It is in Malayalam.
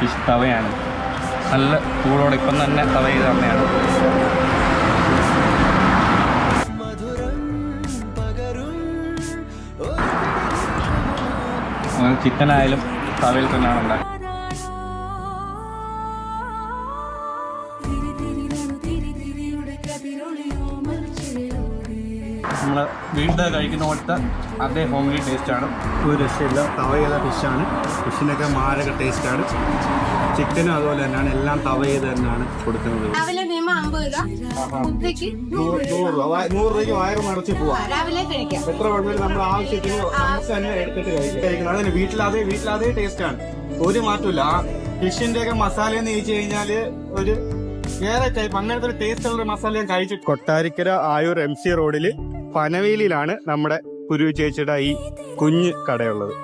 ഫിഷ് തവയാണ്. നല്ല ചൂടോടെ ഇപ്പം തന്നെ തവ ചെയ്ത് തന്നെയാണ്. ആയാലും തവയിൽ തന്നെയാണ് ഉണ്ടാക്കുന്നത്. നമ്മൾ വീട്ടിൽ കഴിക്കുന്ന പോലത്തെ അതേ ഹോംലി ടേസ്റ്റാണ് ഒരു രക്ഷയില്ല. തവ ചെയ്ത ഫിഷാണ് ഫിഷിനൊക്കെ മാരക ടേസ്റ്റാണ് ചിക്കനും അതുപോലെ തന്നെയാണ്. എല്ലാം തവ ചെയ്ത് തന്നെയാണ് കൊടുക്കുന്നത്. നൂറ് രൂപ. നൂറ് രൂപയ്ക്ക് വയറ് നിറച്ച് പോവാം. രാവിലെ കഴിക്കാം. എത്ര വേണമെങ്കിലും നമ്മൾ ആവശ്യത്തിന് നമുക്ക് തന്നെ എടുത്തിട്ട് കഴിക്കാം. കഴിക്കണം അതിന് വീട്ടിലതേ വീട്ടിലതേ ടേസ്റ്റാണ് ഒരു മാറ്റമില്ല ആ ഫിഷിന്റെ ഒക്കെ മസാല എന്ന് ചോദിച്ചു കഴിഞ്ഞാൽ ഒരു വേറെ ടൈപ്പ് അങ്ങനത്തെ ഒരു ടേസ്റ്റ് ഉള്ള മസാല ഞാൻ കഴിച്ചു കൊട്ടാരിക്കര ആയൂർ എം സി റോഡിൽ പനവേലിയിലാണ് നമ്മുടെ കുരു ചേച്ചിയുടെ ഈ കുഞ്ഞ് കടയുള്ളത്.